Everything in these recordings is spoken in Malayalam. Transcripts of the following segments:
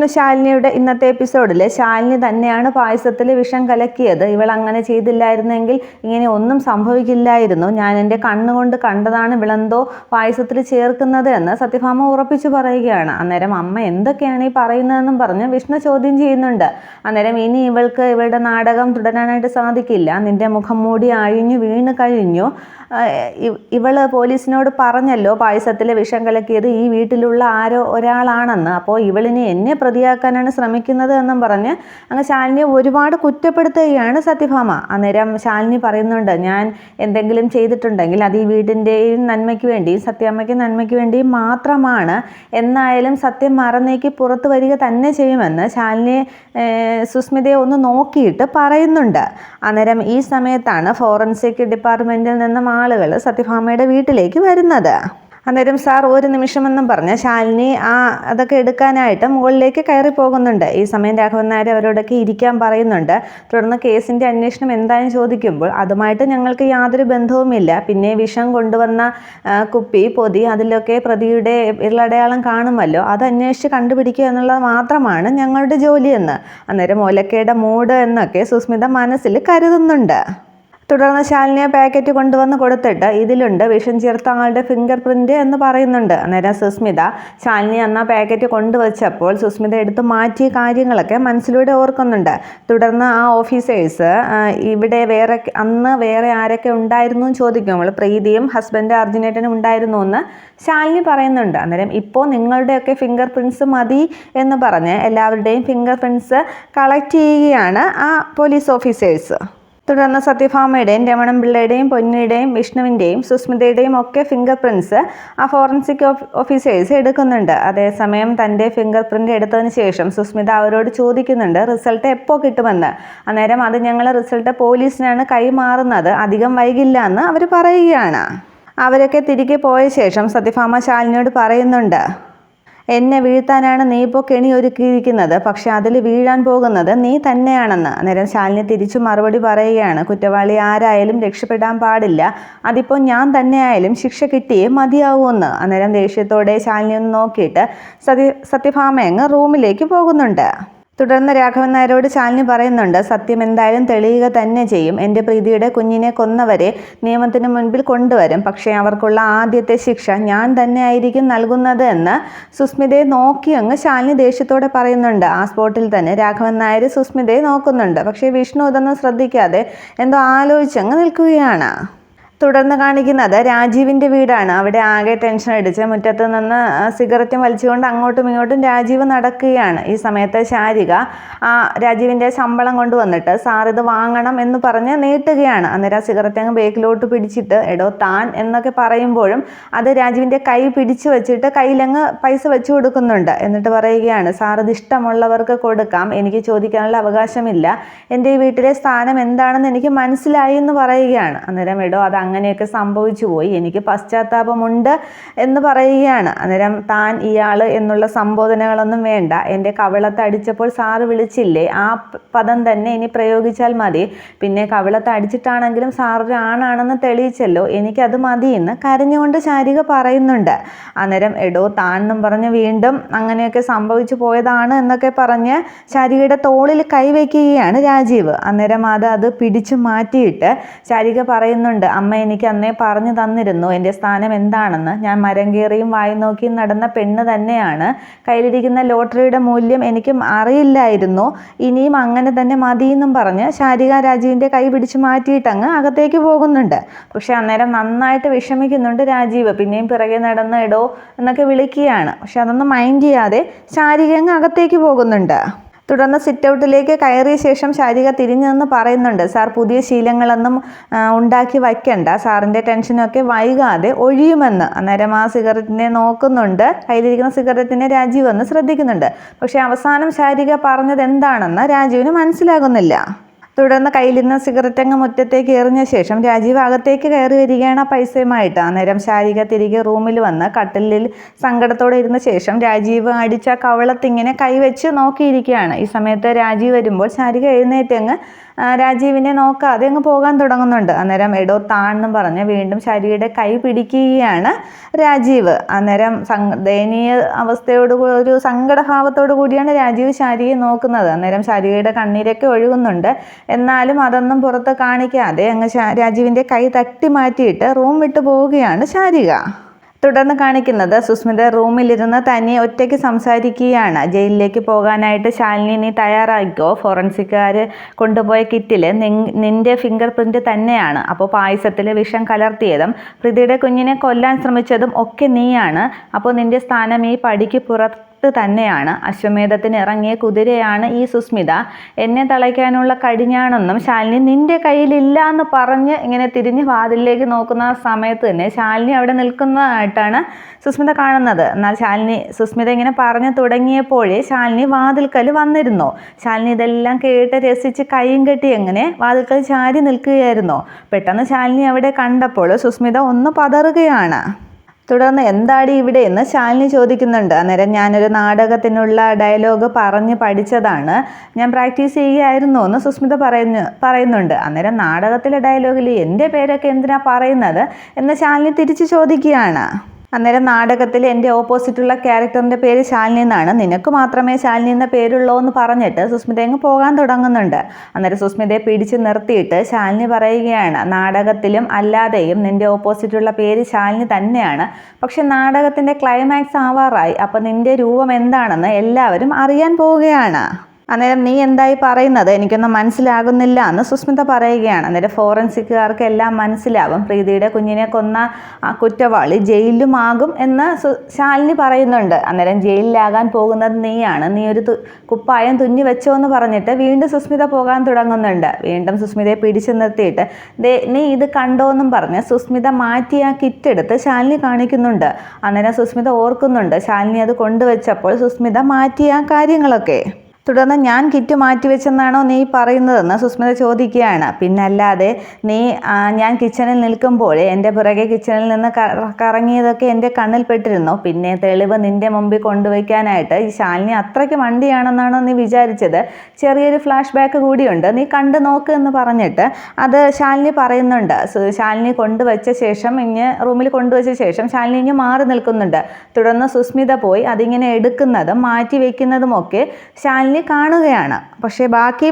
വിഷ്ണു ശാലിനിയുടെ ഇന്നത്തെ എപ്പിസോഡിൽ ശാലിനി തന്നെയാണ് പായസത്തിൽ വിഷം കലക്കിയത്. ഇവൾ അങ്ങനെ ചെയ്തില്ലായിരുന്നെങ്കിൽ ഇങ്ങനെ ഒന്നും സംഭവിക്കില്ലായിരുന്നു. ഞാൻ എന്റെ കണ്ണുകൊണ്ട് കണ്ടതാണ് വിളന്തോ പായസത്തിൽ ചേർക്കുന്നത് എന്ന് സത്യഭാമ ഉറപ്പിച്ചു പറയുകയാണ്. അന്നേരം അമ്മ എന്തൊക്കെയാണ് ഈ പറയുന്നതെന്നും പറഞ്ഞ് വിഷ്ണു ചോദ്യം ചെയ്യുന്നുണ്ട്. അന്നേരം ഇനി ഇവൾക്ക് ഇവളുടെ നാടകം തുടരാനായിട്ട് സാധിക്കില്ല. നിന്റെ മുഖം മൂടി അഴിഞ്ഞു വീണ് കഴിഞ്ഞു. ഇവൾ പോലീസിനോട് പറഞ്ഞല്ലോ പായസത്തിൽ വിഷം കലക്കിയത് ഈ വീട്ടിലുള്ള ആരോ ഒരാളാണെന്ന്. അപ്പോൾ ഇവളിനി എന്നെ പ്രതിയാക്കാനാണ് ശ്രമിക്കുന്നത് എന്നും പറഞ്ഞ് അങ്ങ് ശാലിനിയെ ഒരുപാട് കുറ്റപ്പെടുത്തുകയാണ് സത്യഭാമ. അന്നേരം ശാലിനി പറയുന്നുണ്ട് ഞാൻ എന്തെങ്കിലും ചെയ്തിട്ടുണ്ടെങ്കിൽ അത് ഈ വീടിന്റെയും നന്മയ്ക്ക് വേണ്ടിയും സത്യാമ്മയ്ക്ക് നന്മയ്ക്ക് വേണ്ടിയും മാത്രമാണ്. എന്നായാലും സത്യം മറന്നേക്ക് പുറത്തു വരിക തന്നെ ചെയ്യുമെന്ന് ശാലിനി സുസ്മിതയെ ഒന്ന് നോക്കിയിട്ട് പറയുന്നുണ്ട്. അന്നേരം ഈ സമയത്താണ് ഫോറൻസിക് ഡിപ്പാർട്ട്മെന്റിൽ നിന്നും ആളുകൾ സത്യഭാമയുടെ വീട്ടിലേക്ക് വരുന്നത്. അന്നേരം സാർ ഒരു നിമിഷമെന്നും പറഞ്ഞ് ശാലിനി ആ അതൊക്കെ എടുക്കാനായിട്ട് മുകളിലേക്ക് കയറി പോകുന്നുണ്ട്. ഈ സമയം രാഘവൻ നായർ അവരോടൊക്കെ ഇരിക്കാൻ പറയുന്നുണ്ട്. തുടർന്ന് കേസിന്റെ അന്വേഷണം എന്തായാലും ചോദിക്കുമ്പോൾ അതുമായിട്ട് ഞങ്ങൾക്ക് യാതൊരു ബന്ധവുമില്ല. പിന്നെ വിഷം കൊണ്ടുവന്ന കുപ്പി പൊതി അതിലൊക്കെ പ്രതിയുടെ വിരലടയാളം കാണുമല്ലോ. അത് അന്വേഷിച്ച് കണ്ടുപിടിക്കുക എന്നുള്ളത് മാത്രമാണ് ഞങ്ങളുടെ ജോലിയെന്ന്. അന്നേരം ഓലക്കയുടെ മൂട് എന്നൊക്കെ സുസ്മിത മനസ്സിൽ കരുതുന്നുണ്ട്. തുടർന്ന് ശാലിനിയെ പാക്കറ്റ് കൊണ്ടുവന്ന് കൊടുത്തിട്ട് ഇതിലുണ്ട് വിഷം ചേർത്ത ആളുടെ ഫിംഗർ പ്രിന്റ് എന്ന് പറയുന്നുണ്ട്. അന്നേരം സുസ്മിത ശാലിനി അന്ന് ആ പാക്കറ്റ് കൊണ്ടുവച്ചപ്പോൾ സുസ്മിത എടുത്ത് മാറ്റിയ കാര്യങ്ങളൊക്കെ മനസ്സിലൂടെ ഓർക്കുന്നുണ്ട്. തുടർന്ന് ആ ഓഫീസേഴ്സ് ഇവിടെ വേറെ അന്ന് വേറെ ആരൊക്കെ ഉണ്ടായിരുന്നു എന്ന് ചോദിക്കുമ്പോൾ പ്രീതിയും ഹസ്ബൻഡ് അർജുനേട്ടനും ഉണ്ടായിരുന്നു എന്ന് ശാലിനി പറയുന്നുണ്ട്. അന്നേരം ഇപ്പോൾ നിങ്ങളുടെയൊക്കെ ഫിംഗർ പ്രിന്റ്സ് മതി എന്ന് പറഞ്ഞ് എല്ലാവരുടെയും ഫിംഗർ പ്രിന്റ്സ് കളക്ട് ചെയ്യുകയാണ് ആ പോലീസ് ഓഫീസേഴ്സ് തുടർന്ന് സത്യഭാമയുടെയും രമണൻ പിള്ളയുടെയും പൊന്നിയുടെയും വിഷ്ണുവിന്റെയും സുസ്മിതയുടെയും ഒക്കെ ഫിംഗർ പ്രിന്റ്സ് ആ ഫോറൻസിക് ഓഫീസേഴ്സ് എടുക്കുന്നുണ്ട്. അതേസമയം തന്റെ ഫിംഗർ പ്രിന്റ് എടുത്തതിന് ശേഷം സുസ്മിത അവരോട് ചോദിക്കുന്നുണ്ട് റിസൾട്ട് എപ്പോൾ കിട്ടുമെന്ന്? അന്നേരം അത് ഞങ്ങൾ റിസൾട്ട് പോലീസിനാണ് കൈമാറുന്നത്. അധികം വൈകില്ല എന്ന് അവർ പറയുകയാണ്. അവരൊക്കെ തിരികെ പോയ ശേഷം സത്യഭാമ ശാലിനിയോട് പറയുന്നുണ്ട് എന്നെ വീഴ്ത്താനാണ് നീ ഇപ്പോൾ കെണി ഒരുക്കിയിരിക്കുന്നത് പക്ഷെ അതിൽ വീഴാൻ പോകുന്നത് നീ തന്നെയാണെന്ന്. അന്നേരം ശാലിനി തിരിച്ചു മറുപടി പറയുകയാണ്. കുറ്റവാളി ആരായാലും രക്ഷപ്പെടാൻ പാടില്ല. അതിപ്പോൾ ഞാൻ തന്നെയായാലും ശിക്ഷ കിട്ടിയേ മതിയാവൂന്ന് അന്നേരം ദേഷ്യത്തോടെ ശാലിനി ഒന്ന് നോക്കിയിട്ട് സത്യ സത്യഭാമയങ്ങ് റൂമിലേക്ക് പോകുന്നുണ്ട്. തുടർന്ന് രാഘവൻ നായരോട് ശാലിനി പറയുന്നുണ്ട് സത്യം എന്തായാലും തെളിയുക തന്നെ ചെയ്യും. എന്റെ പ്രീതിയുടെ കുഞ്ഞിനെ കൊന്നവരെ നിയമത്തിന് മുൻപിൽ കൊണ്ടുവരും. പക്ഷേ അവർക്കുള്ള ആദ്യത്തെ ശിക്ഷ ഞാൻ തന്നെ ആയിരിക്കും നൽകുന്നത് എന്ന് സുസ്മിതയെ നോക്കി അങ്ങ് ശാലിനി ദേഷ്യത്തോടെ പറയുന്നുണ്ട്. ആ സ്പോട്ടിൽ തന്നെ രാഘവൻ നായർ സുസ്മിതയെ നോക്കുന്നുണ്ട്. പക്ഷേ വിഷ്ണു ഇതൊന്നും ശ്രദ്ധിക്കാതെ എന്തോ ആലോചിച്ചങ്ങ് നിൽക്കുകയാണ്. തുടർന്ന് കാണിക്കുന്നത് രാജീവിന്റെ വീടാണ്. അവിടെ ആകെ ടെൻഷൻ അടിച്ച് മുറ്റത്ത് നിന്ന് സിഗരറ്റ് വലിച്ചുകൊണ്ട് അങ്ങോട്ടും ഇങ്ങോട്ടും രാജീവ് നടക്കുകയാണ്. ഈ സമയത്ത് ശാരിക ആ രാജീവിന്റെ ശമ്പളം കൊണ്ടുവന്നിട്ട് സാർ ഇത് വാങ്ങണം എന്ന് പറഞ്ഞ് നീട്ടുകയാണ്. അന്നേരം ആ സിഗരറ്റ് അങ്ങ് ബേക്കിലോട്ട് പിടിച്ചിട്ട് എടോ താൻ എന്നൊക്കെ പറയുമ്പോഴും അത് രാജീവിന്റെ കൈ പിടിച്ചു വെച്ചിട്ട് കയ്യിലങ്ങ് പൈസ വെച്ച് കൊടുക്കുന്നുണ്ട്. എന്നിട്ട് പറയുകയാണ് സാർ ഇത് ഇഷ്ടമുള്ളവർക്ക് കൊടുക്കാം. എനിക്ക് ചോദിക്കാനുള്ള അവകാശമില്ല. എന്റെ ഈ വീട്ടിലെ സ്ഥാനം എന്താണെന്ന് എനിക്ക് മനസ്സിലായി എന്ന് പറയുകയാണ്. അന്നേരം എടോ അത് അങ്ങനെയൊക്കെ സംഭവിച്ചു പോയി. എനിക്ക് പശ്ചാത്താപമുണ്ട് എന്ന് പറയുകയാണ്. അന്നേരം താൻ ഇയാൾ എന്നുള്ള സംബോധനകളൊന്നും വേണ്ട. എന്റെ കവിളത്തടിച്ചപ്പോൾ സാറ് വിളിച്ചില്ലേ? ആ പദം തന്നെ ഇനി പ്രയോഗിച്ചാൽ മതി. പിന്നെ കവിളത്തടിച്ചിട്ടാണെങ്കിലും സാറൊരു ആണാണെന്ന് തെളിയിച്ചല്ലോ. എനിക്കത് മതി എന്ന് കരഞ്ഞുകൊണ്ട് ശാരിക പറയുന്നുണ്ട്. അന്നേരം എടോ താൻ എന്നും പറഞ്ഞ് വീണ്ടും അങ്ങനെയൊക്കെ സംഭവിച്ചു പോയതാണ് എന്നൊക്കെ പറഞ്ഞ് ശാരികയുടെ തോളിൽ കൈവയ്ക്കുകയാണ് രാജീവ്. അന്നേരം അത് അത് പിടിച്ചു മാറ്റിയിട്ട് ശാരിക പറയുന്നുണ്ട് അമ്മ എനിക്ക് അന്നേ പറഞ്ഞു തന്നിരുന്നു എന്റെ സ്ഥാനം എന്താണെന്ന്? ഞാൻ മരം കയറിയും വായി നോക്കിയും നടന്ന പെണ്ണ് തന്നെയാണ്. കയ്യിലിരിക്കുന്ന ലോട്ടറിയുടെ മൂല്യം എനിക്കും അറിയില്ലായിരുന്നു. ഇനിയും അങ്ങനെ തന്നെ മതിയെന്നും പറഞ്ഞ് ശാരിക രാജീവിന്റെ കൈ പിടിച്ചു മാറ്റിയിട്ട് അങ്ങ് അകത്തേക്ക് പോകുന്നുണ്ട്. പക്ഷേ അന്നേരം നന്നായിട്ട് വിഷമിക്കുന്നുണ്ട് രാജീവ്. പിന്നെയും പിറകെ നടന്ന് ഇടോ എന്നൊക്കെ വിളിക്കുകയാണ്. പക്ഷെ അതൊന്നും മൈൻഡ് ചെയ്യാതെ ശാരിക അങ്ങ് അകത്തേക്ക് പോകുന്നുണ്ട്. തുടർന്ന് സിറ്റ് ഔട്ടിലേക്ക് കയറിയ ശേഷം ശാരിക തിരിഞ്ഞു പറയുന്നുണ്ട് സാർ പുതിയ ശീലങ്ങളൊന്നും ഉണ്ടാക്കി വയ്ക്കണ്ട. സാറിന്റെ ടെൻഷനൊക്കെ വൈകാതെ ഒഴിയുമെന്ന്. അന്നേരം ആ സിഗരറ്റിനെ നോക്കുന്നുണ്ട്. കയ്യിലിരിക്കുന്ന സിഗരറ്റിനെ രാജീവ് ശ്രദ്ധിക്കുന്നുണ്ട്. പക്ഷേ അവസാനം ശാരിക പറഞ്ഞത് എന്താണെന്ന് രാജീവിന് മനസ്സിലാകുന്നില്ല. തുടർന്ന് കയ്യിലിരുന്ന സിഗരറ്റ് അങ്ങ് മുറ്റത്തേക്ക് എറിഞ്ഞ ശേഷം രാജീവ് അകത്തേക്ക് കയറി വരികയാണ് പൈസയുമായിട്ട്. അന്നേരം ശാരിക തിരികെ റൂമിൽ വന്ന് കട്ടിലിൽ സങ്കടത്തോടെ ഇരുന്ന ശേഷം രാജീവ് അടിച്ച കവളത്തിങ്ങനെ കൈവച്ച് നോക്കിയിരിക്കുകയാണ്. ഈ സമയത്ത് രാജീവ് വരുമ്പോൾ ശാരിക എഴുന്നേറ്റ് അങ്ങ് ആ, രാജീവിനെ നോക്കാതെ അങ്ങ് പോകാൻ തുടങ്ങുന്നുണ്ട്. അന്നേരം എടോ താണെന്നും പറഞ്ഞ് വീണ്ടും ശരിയുടെ കൈ പിടിക്കുകയാണ് രാജീവ്. അന്നേരം ദയനീയ അവസ്ഥയോട് ഒരു സങ്കടഭാവത്തോടു കൂടിയാണ് രാജീവ് ശാരിയെ നോക്കുന്നത്. അന്നേരം ശാരികയുടെ കണ്ണീരൊക്കെ ഒഴുകുന്നുണ്ട്. എന്നാലും അതൊന്നും പുറത്ത് കാണിക്കാതെ അങ്ങ് രാജീവിന്റെ കൈ തട്ടി മാറ്റിയിട്ട് റൂം വിട്ടു പോവുകയാണ് ശാരിക. തുടർന്ന് കാണിക്കുന്നത് സുസ്മിത റൂമിലിരുന്ന് തന്നെ ഒറ്റയ്ക്ക് സംസാരിക്കുകയാണ്. ജയിലിലേക്ക് പോകാനായിട്ട് ശാലിനി നീ തയ്യാറായിക്കോ? ഫോറൻസിക്കാർ കൊണ്ടുപോയ കിറ്റിൽ നിന്റെ ഫിംഗർ പ്രിന്റ് തന്നെയാണ്. അപ്പോൾ പായസത്തിൽ വിഷം കലർത്തിയതും പ്രീതിയുടെ കുഞ്ഞിനെ കൊല്ലാൻ ശ്രമിച്ചതും ഒക്കെ നീയാണ്. അപ്പോൾ നിന്റെ സ്ഥാനം ഈ പടിക്ക് പുറത്ത് തന്നെയാണ്. അശ്വമേധത്തിന് ഇറങ്ങിയ കുതിരയാണ് ഈ സുസ്മിത. എന്നെ തളയ്ക്കാനുള്ള കടിഞ്ഞാണെന്നും ശാലിനി നിന്റെ കയ്യിലില്ല എന്ന് പറഞ്ഞ് ഇങ്ങനെ തിരിഞ്ഞ് വാതിലിലേക്ക് നോക്കുന്ന സമയത്ത് തന്നെ ശാലിനി അവിടെ നിൽക്കുന്നതായിട്ടാണ് സുസ്മിത കാണുന്നത്. എന്നാൽ ശാലിനി സുസ്മിത ഇങ്ങനെ പറഞ്ഞു തുടങ്ങിയപ്പോഴേ ശാലിനി വാതിൽക്കൽ വന്നിരുന്നു. ശാലിനി ഇതെല്ലാം കേട്ട് രസിച്ച് കൈയും കെട്ടി എങ്ങനെ വാതിൽക്കൽ ചാരി നിൽക്കുകയായിരുന്നു. പെട്ടെന്ന് ശാലിനി അവിടെ കണ്ടപ്പോൾ സുസ്മിത ഒന്ന് പതറുകയാണ്. തുടർന്ന് എന്താടി ഇവിടെ എന്ന് ശാലിനി ചോദിക്കുന്നുണ്ട്. അന്നേരം ഞാനൊരു നാടകത്തിനുള്ള ഡയലോഗ് പറഞ്ഞ് പഠിച്ചതാണ്. ഞാൻ പ്രാക്ടീസ് ചെയ്യുകയായിരുന്നു എന്ന് സുസ്മിത പറയുന്നു പറയുന്നുണ്ട്. അന്നേരം നാടകത്തിലെ ഡയലോഗിൽ എന്റെ പേരൊക്കെ എന്തിനാ പറയുന്നത് എന്ന് ശാലിനി തിരിച്ചു ചോദിക്കുകയാണ്. അന്നേരം നാടകത്തിൽ എന്റെ ഓപ്പോസിറ്റുള്ള ക്യാരക്ടറിന്റെ പേര് ശാലിനി എന്നാണ്. നിനക്ക് മാത്രമേ ശാലിനി എന്ന പേരുള്ളൂ എന്ന് പറഞ്ഞിട്ട് സുസ്മിത അങ്ങ് പോകാൻ തുടങ്ങുന്നുണ്ട്. അന്നേരം സുസ്മിതയെ പിടിച്ച് നിർത്തിയിട്ട് ശാലിനി പറയുകയാണ് നാടകത്തിലും അല്ലാതെയും നിന്റെ ഓപ്പോസിറ്റുള്ള പേര് ശാലിനി തന്നെയാണ്. പക്ഷെ നാടകത്തിന്റെ ക്ലൈമാക്സ് ആവാറായി. അപ്പം നിന്റെ രൂപം എന്താണെന്ന് എല്ലാവരും അറിയാൻ പോവുകയാണ്. അന്നേരം നീ എന്തായി പറയുന്നത്? എനിക്കൊന്നും മനസ്സിലാകുന്നില്ല എന്ന് സുസ്മിത പറയുകയാണ്. അന്നേരം ഫോറൻസിക്കുകാർക്ക് എല്ലാം മനസ്സിലാവും. പ്രീതിയുടെ കുഞ്ഞിനെ കൊന്ന ആ കുറ്റവാളി ജയിലിലുമാകും എന്ന് ശാലിനി പറയുന്നുണ്ട്. അന്നേരം ജയിലിലാകാൻ പോകുന്നത് നീയാണ്. നീ ഒരു കുപ്പായം തുന്നി വെച്ചോ എന്ന് പറഞ്ഞിട്ട് വീണ്ടും സുസ്മിത പോകാൻ തുടങ്ങുന്നുണ്ട്. വീണ്ടും സുസ്മിതയെ പിടിച്ചു നിർത്തിയിട്ട് ദേ നീ ഇത് കണ്ടോ എന്നും പറഞ്ഞ് സുസ്മിത മാറ്റി ആ കിറ്റ് എടുത്ത് ശാലിനി കാണിക്കുന്നുണ്ട്. അന്നേരം സുസ്മിത ഓർക്കുന്നുണ്ട്. ശാലിനി അത് കൊണ്ടുവച്ചപ്പോൾ സുസ്മിത മാറ്റിയ കാര്യങ്ങളൊക്കെ. തുടർന്ന് ഞാൻ കിറ്റ് മാറ്റിവെച്ചെന്നാണോ നീ പറയുന്നതെന്ന് സുസ്മിത ചോദിക്കുകയാണ്. പിന്നല്ലാതെ നീ ഞാൻ കിച്ചണിൽ നിൽക്കുമ്പോൾ എന്റെ പുറകെ കിച്ചണിൽ നിന്ന് കറങ്ങിയതൊക്കെ എന്റെ കണ്ണിൽപ്പെട്ടിരുന്നു പിന്നെ തെളിവ് നിന്റെ മുമ്പിൽ കൊണ്ടുവയ്ക്കാനായിട്ട് ഈ ശാലിനി അത്രയ്ക്ക് വണ്ടിയാണെന്നാണോ നീ വിചാരിച്ചത്? ചെറിയൊരു ഫ്ലാഷ് ബാക്ക് കൂടിയുണ്ട്. നീ കണ്ടു നോക്ക് എന്ന് പറഞ്ഞിട്ട് അത് ശാലിനി പറയുന്നുണ്ട്. ശാലിനി കൊണ്ടുവച്ച ശേഷം ഇങ്ങ് റൂമിൽ കൊണ്ടുവച്ച ശേഷം ശാലിനി ഇങ്ങ് മാറി നിൽക്കുന്നുണ്ട്. തുടർന്ന് സുസ്മിത പോയി അതിങ്ങനെ എടുക്കുന്നതും മാറ്റി വയ്ക്കുന്നതുമൊക്കെ ശാലിനി കാണുകയാണ്. പക്ഷേ ബാക്കി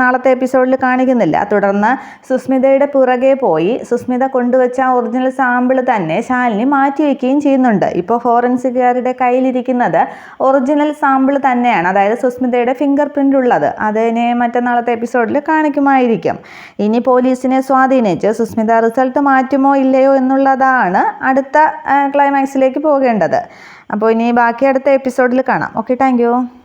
നാളത്തെ എപ്പിസോഡിൽ കാണിക്കുന്നില്ല. തുടർന്ന് സുസ്മിതയുടെ പുറകെ പോയി സുസ്മിത കൊണ്ടുവച്ച ഒറിജിനൽ സാമ്പിൾ തന്നെ ശാലിനി മാറ്റി വെക്കുകയും ചെയ്യുന്നുണ്ട്. ഇപ്പോൾ ഫോറൻസിക്കുകാരുടെ കയ്യിലിരിക്കുന്നത് ഒറിജിനൽ സാമ്പിൾ തന്നെയാണ്. അതായത് സുസ്മിതയുടെ ഫിംഗർ പ്രിന്റ് ഉള്ളത്. അതിനെ മറ്റന്നാളത്തെ എപ്പിസോഡിൽ കാണിക്കുമായിരിക്കും. ഇനി പോലീസിനെ സ്വാധീനിച്ച് സുസ്മിത റിസൾട്ട് മാറ്റുമോ ഇല്ലയോ എന്നുള്ളതാണ് അടുത്ത ക്ലൈമാക്സിലേക്ക് പോകേണ്ടത്. അപ്പോൾ ഇനി ബാക്കി അടുത്ത എപ്പിസോഡിൽ കാണാം. Okay thank